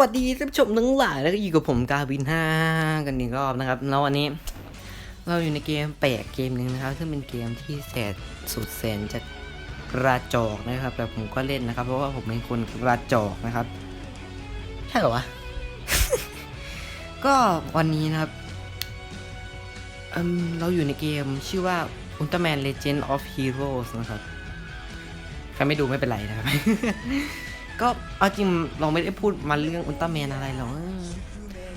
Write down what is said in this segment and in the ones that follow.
วัสดีท่านผู้ชมทั้งหลายแล้วก็อยู่กับผมกาวินห้ากันอีกรอบนะครับ แล้ววันนี้ เราอยู่ในเกมแปลกเกมหนึ่งนะครับ ซึ่งเป็นเกมที่แสนสุดแสนจะกระจอกนะครับ แต่ผมก็เล่นนะครับ เพราะว่าผมเป็นคนกระจอกนะครับ ใช่เหรอวะ ก็วันนี้นะครับเเราอยู่ในเกมชื่อว่า Ultraman Legend of Heroes นะครับ ใครไม่ดูไม่เป็นไรนะครับ ก็เอาจริงเราไม่ได้พูดมาเรื่องอุลตร้าแมนอะไรหรอก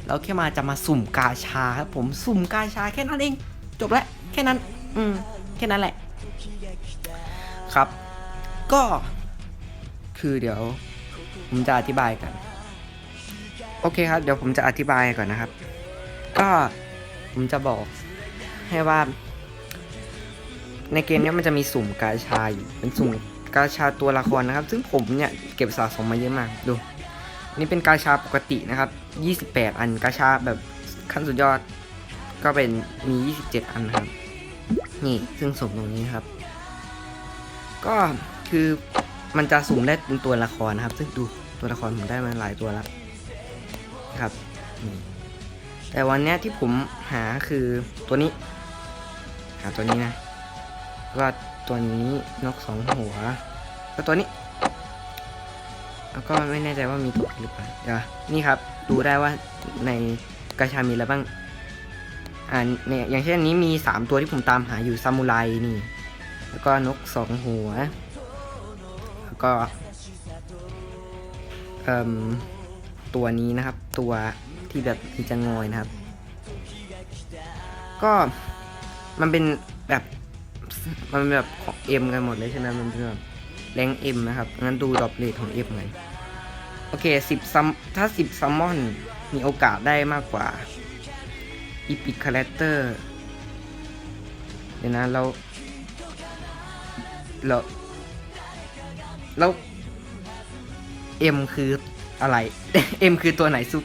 เราแค่มาจะมาสุ่มกาชาครับผมสุ่มกาชาแค่นั้นเอง จบแล้วแค่นั้น อืมแค่นั้นแหละ ครับ ก็คือเดี๋ยวผมจะอธิบายกัน โอเคครับ เดี๋ยวผมจะอธิบายก่อนนะครับ ก็ผมจะบอกให้ว่า ในเกมนี้มันจะมีสุ่มกาชาอยู่เป็นสุ่ม กาชาตัวละครนะครับ ซึ่งผมเนี่ยเก็บสะสมมาเยอะมากดู นี่เป็นกาชาปกตินะครับ 28 อันกาชาแบบขั้นสุดยอด ก็เป็นมี 27 อันนะครับ นี่ซึ่งสุ่มตรงนี้ครับ ก็คือมันจะสุ่มได้เป็นตัวละครนะครับ ซึ่งดูตัวละครผมได้มาหลายตัวแล้วนะครับแต่วันนี้ที่ผมหาคือตัวนี้ หาตัวนี้นะก็ ตัวนี้นกสองหัวก็ตัวนี้ แล้วก็ไม่แน่ใจว่ามีตัวอื่นหรือเปล่าเดี๋ยวนี่ครับ ดูได้ว่าในกาชามีอะไรบ้าง อ่าเนี่ยอย่างเช่นนนี้มี 3 ตัวที่ผมตามหาอยู่ซามูไรนี่ แล้วก็นกสองหัว แล้วก็เอ่มตัวนี้นะครับ ตัวที่แบบมีจะงอยนะครับ ก็มันเป็นแบบ มันแบบของเอ็มกันหมดเลยใช่ไหมมันเป็นแบบแรงเอ็มนะครับ งั้นดูดรอปเรทของเอ็มกันโอเคสิบซัมถ้าสิบซัมมอนมีโอกาสได้มากกว่าอีพิคคาแรคเตอร์เดี๋ยวนะเราเราแล้วเอ็มคืออะไรเอ็มคือตัวไหนซุป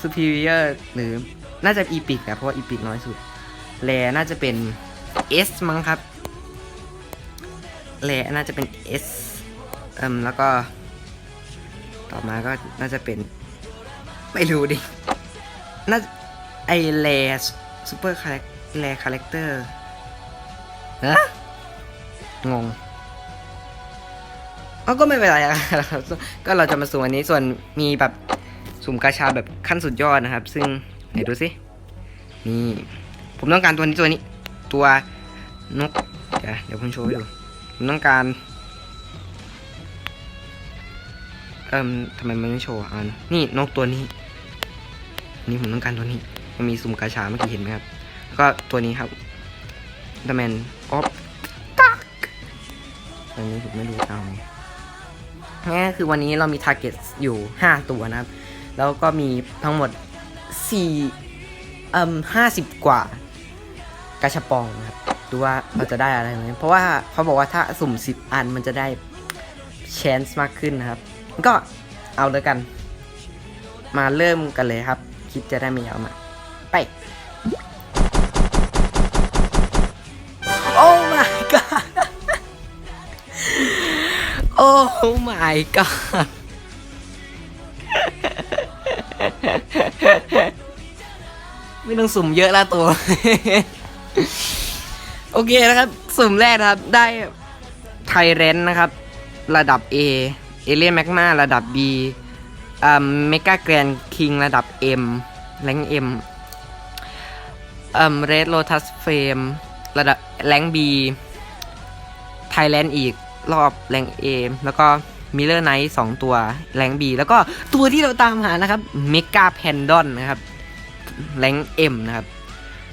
ซูพิเ i อร์หรือน่าจะอีพิกนะเพราะว่าอีพิกน้อยสุดแลน่าจะเป็น S มั้งครับ แลน่าจะเป็น S เอืมแล้วก็ ต่อมาก็น่าจะเป็น ไม่รู้ดิ น่าไอแลสซูเปอร์คาแรคแลคาแรคเตอร์ฮะงงเอาก็ไม่เป็นไรครับก็เราจะมาสุ่มอันนี้ส่วนมีแบบสุ่มกาชาแบบขั้นสุดยอดนะครับ ซึ่งไหนดูสินี่ ผมต้องการตัวนี้ตัวนี้ ตัวนก เดี๋ยวเดี๋ยวผมโชว์ให้ดู ผมต้องการ เอิ่มทำไมมันไม่โชว์อะนี่นกตัวนี้ นี่ผมต้องการตัวนี้ มันมีสุ่มกาชาเมื่อกี้เห็นไหมครับ แล้วก็ตัวนี้ครับดแมนออฟตักอันนี้ผมไม่รู้จะเอาไงนี่คือวันนี้เรามีทาร์เก็ตอยู่ 5 ตัวนะครับ แล้วก็มีทั้งหมด4เอ่ม50 กว่ากาชาปองนะครับ ดูว่าเราจะได้อะไรไหมเพราะว่าเขาบอกว่าถ้าสุ่ม 10 อันมันจะได้ chance มากขึ้นนะครับ ก็เอาเลยกัน มาเริ่มกันเลยครับ คลิปจะได้ไม่ยาวมากไป โอ้ my god โอ้ my god ไม่ต้องสุ่มเยอะละตัว โอเคนะครับ สุ่มแรกนะครับ ได้ไทเรนนะครับ ระดับ A เอเลียนแมกมาระดับ B อ่าเมกาแกรนคิงระดับ M แรง M อ่าเรดโ o ทัสเฟมระดับแรง B ไทยแลนด์อีกรอบแรง A แล้วก็มิเลอร์ไนท์สองตัวแรง B แล้วก็ตัวที่เราตามหานะครับเมกาแพนดอนนะครับแรง M นะครับ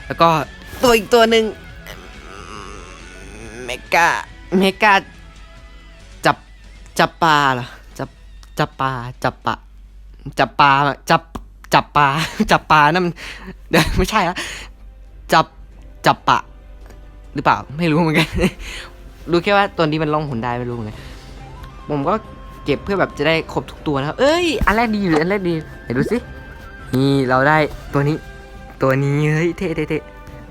แล้วก็ตัวอีกตัวหนึ่ง กาเมกาจับจับปลาเหรอจับจับปลาจับปะจับปลาจับจับปลาจับปลานั่นเดี๋ยวไม่ใช่ละจับจับปะ หรือเปล่าไม่รู้เหมือนกัน รู้แค่ว่าตัวนี้มันล่องหนได้ไม่รู้เหมือนกันผมก็เก็บเพื่อแบบจะได้ครบทุกตัวนะครับ เอ้ย อันแรกดีหรืออันแรกดีไหนดูสิ นี่เราได้ตัวนี้ ตัวนี้เฮ้ยเท่เท่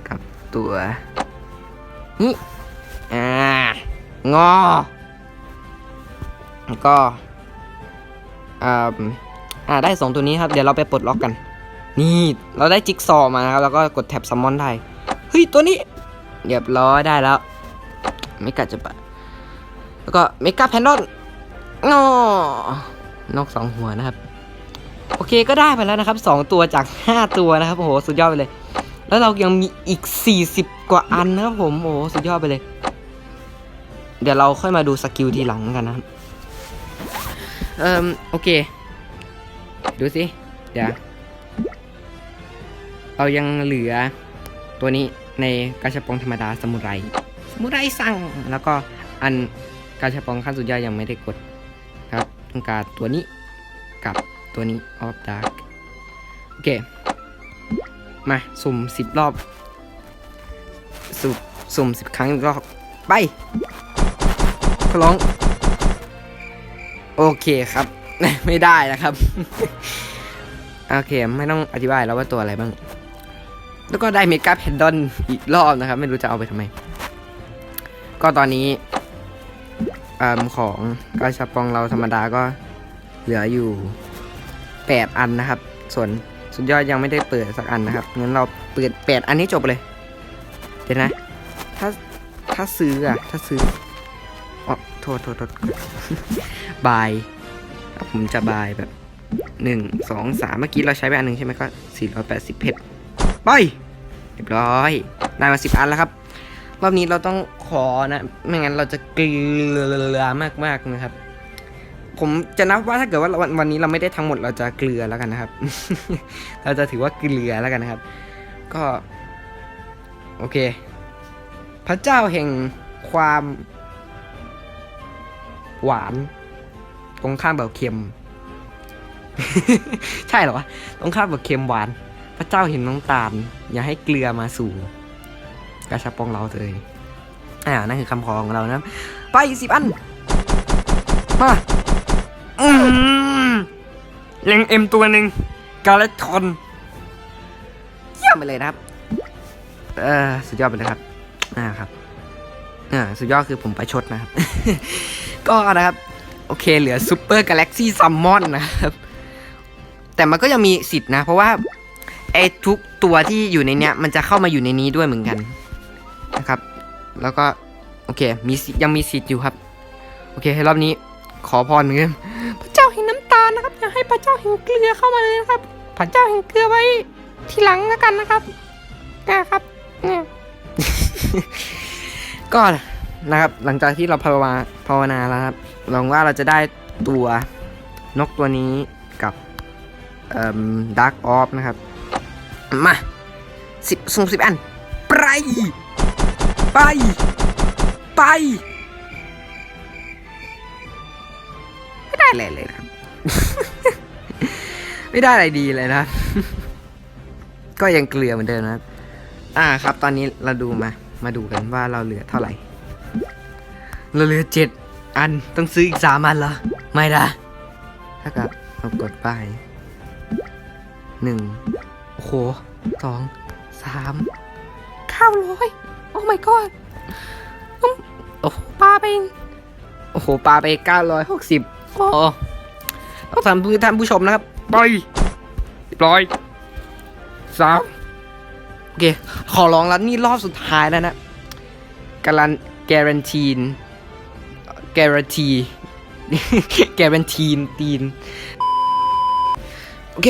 กับตัว นี่ งอ ก็อ่าอ่าได้สองตัวนี้ครับ เดี๋ยวเราไปปลดล็อกกัน นี่เราได้จิ๊กซอว์มานะครับ แล้วก็กดแท็บซัมมอนได้ เฮ้ย ตัวนี้เรียบร้อยได้แล้ว ไม่กัดจะปะแล้วก็เมกาแพนดอนงอนกสองหัวนะครับ โอเคก็ได้ไปแล้วนะครับสองตัวจากห้าตัวนะครับโอ้โหสุดยอดไปเลย แล้วเรายังมีอีกสี่สิบกว่าอันนะครับผมโอ้โหสุดยอดไปเลย เดี๋ยวเราค่อยมาดูสกิลทีหลังกันนะครับเอ่มโอเค ดูสิ เดี๋ยว เรายังเหลือตัวนี้ในกาชาปองธรรมดาสมุไร สมุไรสั่ง แล้วก็อันกาชาปองขั้นสุดยอดยังไม่ได้กดครับต้องการตัวนี้กับตัวนี้ of dark โอเค มา สุ่มสิบรอบ สุ่มสุ่มสิบครั้งอีกรอบ ไป ขอร้อง โอเคครับ ไม่ได้นะครับ โอเค ไม่ต้องอธิบายแล้วว่าตัวอะไรบ้าง แล้วก็ได้เมกาแพนดอนอีกรอบนะครับ ไม่รู้จะเอาไปทำไม ก็ตอนนี้อของกาชาปองเราธรรมดาก็เหลืออยู่ 8 อันนะครับ ส่วนสุดยอดยังไม่ได้เปิดสักอันนะครับ งั้นเราเปิด 8 อันนี้จบเลย เดี๋ยวนะ ถ้าถ้าซื้ออะถ้าซื้อ อ๋อโทษโทษโทษบายผมจะบายแบบหนึ่งสองสามเมื่อกี้เราใช้ไปอันหนึ่งใช่ไหมก็สี่ร้อยแปดสิบเพชรไปเรียบร้อยได้มาสิบอันแล้วครับ รอบนี้เราต้องขอนะ ไม่งั้นเราจะเกลือมากๆนะครับ ผมจะนับว่าถ้าเกิดว่าวันวันนี้เราไม่ได้ทั้งหมดเราจะเกลือแล้วกันนะครับ เราจะถือว่าเกลือแล้วกันนะครับ ก็ โอเค พระเจ้าแห่งความ หวาน ตรงข้ามแบบเค็ม ใช่เหรอวะตรงข้ามแบบเค็มหวาน พระเจ้าเห็นน้ำตาล อย่าให้เกลือมาสู่กระชับปองเราเลยอ่านั่นคือคำขอของเรานะครับไปสิบอันมาอืมเล็งเอ็มตัวหนึ่งกาเลทอนเยี่ยมไปเลยนะครับ เออสุดยอดไปเลยครับ อ่าครับ อ่าสุดยอดคือผมไปชดนะครับ ก็นะครับ โอเคเหลือซูเปอร์กาแล็กซี่ซัมมอนนะครับ แต่มันก็ยังมีสิทธินะ เพราะว่าไอ้ทุกตัวที่อยู่ในเนี้ย มันจะเข้ามาอยู่ในนี้ด้วยเหมือนกันนะครับ แล้วก็โอเค มียังมีสิทธิ์อยู่ครับ โอเครอบนี้ขอพรเหมือนกันพระเจ้าแห่งน้ำตาลนะครับอย่าให้พระเจ้าแห่งเกลือเข้ามาเลยนะครับ พระเจ้าแห่งเกลือไว้ทีหลังแล้วกันนะครับนะครับเนี่ย ก็นะครับหลังจากที่เราภาวนาภาวนาแล้วครับหวังว่าเราจะได้ตัวนกตัวนี้กับเอ่อดักออฟนะครับ มาสิบสุ่มสิบอัน ไป ไป ไป ไม่ได้อะไรเลยนะครับไม่ได้อะไรดีเลยนะ ก็ยังเกลือเหมือนเดิมนะครับอ่าครับตอนนี้เราดูมา มาดูกันว่าเราเหลือเท่าไหร่ เราเหลือเจ็ดอันต้องซื้ออีกสามอันเหรอ ไม่ได้ถ้ากับเรากดไปหนึ่งโอ้โหสองสามเก้าร้อยโอ้ my god โอ้โหปลาไป โอ้โหปลาไปเก้าร้อยหกสิบโอ้ต้องทำเพื่อท่านผู้ชมนะครับ ไปเรียบร้อยสาม โอเค ขอร้องแล้วนี่รอบสุดท้ายแล้วนะการันการันทีนการันทีการันทีนตีน โอเค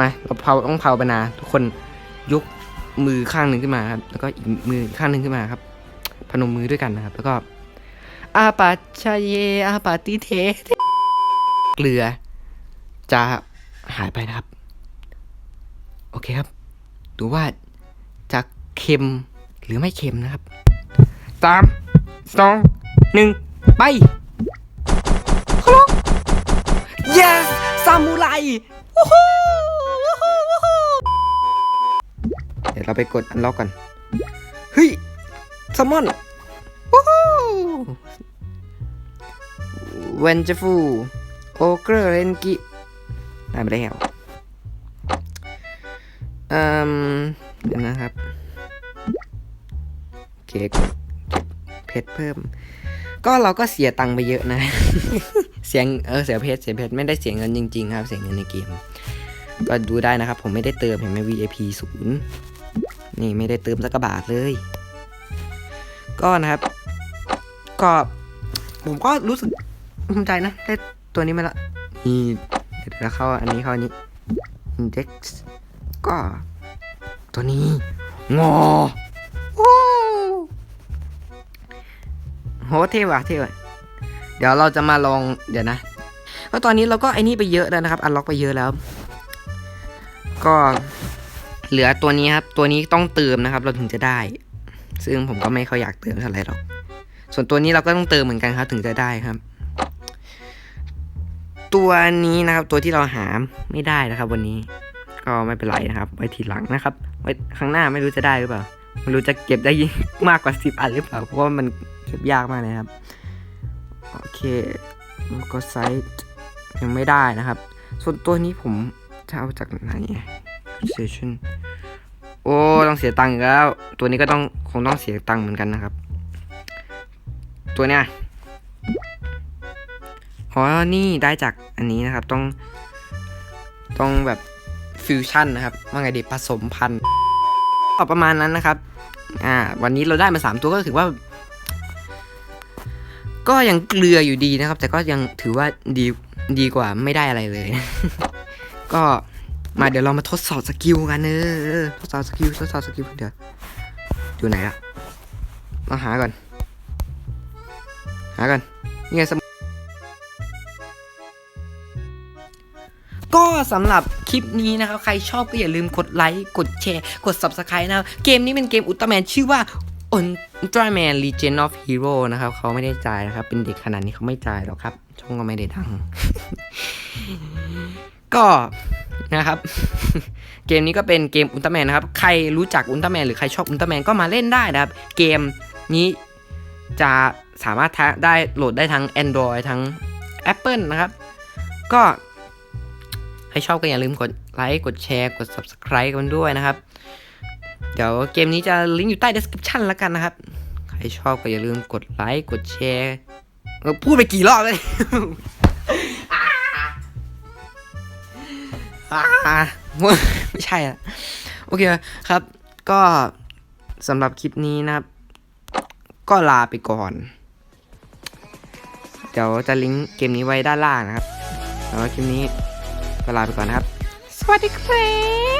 มา เราเผาต้องเผาไปนาทุกคนยกมือข้างหนึ่งขึ้นมาครับ แล้วก็อีกมือข้างหนึ่งขึ้นมาครับ พนมมือด้วยกันนะครับ แล้วก็อาปาชาเยอาปาติเทเกลือจะหายไปนะครับ โอเคครับ ดูว่าจะเค็มหรือไม่เค็มนะครับสามสองหนึ่งไปขอร้อง yes ซามูไรวู้ฮู้วู้ฮู้วู้ฮู้เดี๋ยวเราไปกดอันล็อกก่อนเฮ้ยแซลมอนวู้ฮู้เวนจฟูโอเกอร์เรนกิได้มาแล้ว เอ่มเดี๋ยวนะครับเคกดเก็บเพชรเพิ่ม ก็เราก็เสียตังค์ไปเยอะนะ เสียงเออเสียเพชรเสียเพชรไม่ได้เสียเงินจริง ๆ ครับ เสียเงินในเกม ก็ดูได้นะครับ ผมไม่ได้เติมเห็นไหม VIP ศูนย์นี่ไม่ได้เติมสักบาทเลย ก็นะครับ ก็ผมก็รู้สึกภูมิใจนะ ได้ตัวนี้มาละนี่เดี๋ยวเราเข้าอันนี้เข้าอันนี้ index ก็ตัวนี้งอโอ้โหเท่ว่ะเท่ว่ะเดี๋ยวเราจะมาลองเดี๋ยวนะก็ตอนนี้เราก็ไอ้นี่ไปเยอะแล้วนะครับอันล็อกไปเยอะแล้ว ก็เหลือตัวนี้ครับ ตัวนี้ต้องเติมนะครับ เราถึงจะได้ ซึ่งผมก็ไม่ค่อยอยากเติมเท่าไหร่หรอกส่วนตัวนี้เราก็ต้องเติมเหมือนกันครับ ถึงจะได้ครับ ตัวนี้นะครับ ตัวที่เราหาไม่ได้นะครับ วันนี้ ก็ไม่เป็นไรนะครับ ไว้ทีหลังนะครับ ไว้ข้างหน้าไม่รู้จะได้หรือเปล่าไม่รู้จะเก็บได้มากกว่าสิบอันหรือเปล่าเพราะว่ามันเก็บยากมากเลยครับ โอเคแล้วก็ไซส์ยังไม่ได้นะครับ ส่วนตัวนี้ผมจะเอาจากไหน station โอ้ต้องเสียตังค์อีกแล้ว ตัวนี้ก็ต้องคงต้องเสียตังค์เหมือนกันนะครับ ตัวเนี้ยอ๋อนี่ได้จากอันนี้นะครับ ต้อง ต้องแบบ ฟิวชั่นนะครับว่าไงดีผสมพันธุ์ประมาณนั้นนะครับ อ่า วันนี้เราได้มาสามตัวก็ถือว่า ก็ยังเกลืออยู่ดีนะครับ แต่ก็ยังถือว่าดีดีกว่าไม่ได้อะไรเลย ก็มาเดี๋ยวเรามาทดสอบสกิลกันเออทดสอบสกิลทดสอบสกิลเดี๋ยวอยู่ไหนอะมาหาก่อน หาก่อนนี่ไงสม ก็สำหรับคลิปนี้นะครับ ใครชอบก็อย่าลืมกดไลค์กดแชร์กด Subscribe นะครับ เกมนี้เป็นเกมอุลตร้าแมนชื่อว่า Ultraman Legend of Hero นะครับเขาไม่ได้จ่ายนะครับ เป็นเด็กขนาดนี้เขาไม่จ่ายหรอกครับ ช่องก็ไม่ได้ดัง ก็นะครับ เกมนี้ก็เป็นเกมอุลตร้าแมนนะครับ ใครรู้จักอุลตร้าแมนหรือใครชอบอุลตร้าแมนก็มาเล่นได้นะครับ เกมนี้จะสามารถได้โหลดได้ทั้ง Android ทั้ง Apple นะครับ ก็ ใครชอบก็อย่าลืมกดไลค์ กดแชร์ กด Subscribe กันด้วยนะครับ เดี๋ยวเกมนี้จะลิงก์อยู่ใต้ description แล้วกันนะครับ ใครชอบก็อย่าลืมกดไลค์ กดแชร์พูดไปกี่รอบเลยอ่าไม่ใช่อะโอเคครับ ก็สำหรับคลิปนี้นะครับ ก็ลาไปก่อน เดี๋ยวจะลิงก์เกมนี้ไว้ด้านล่างนะครับแล้วคลิปนี้ ก็ลาไปก่อนนะครับ สวัสดีครับ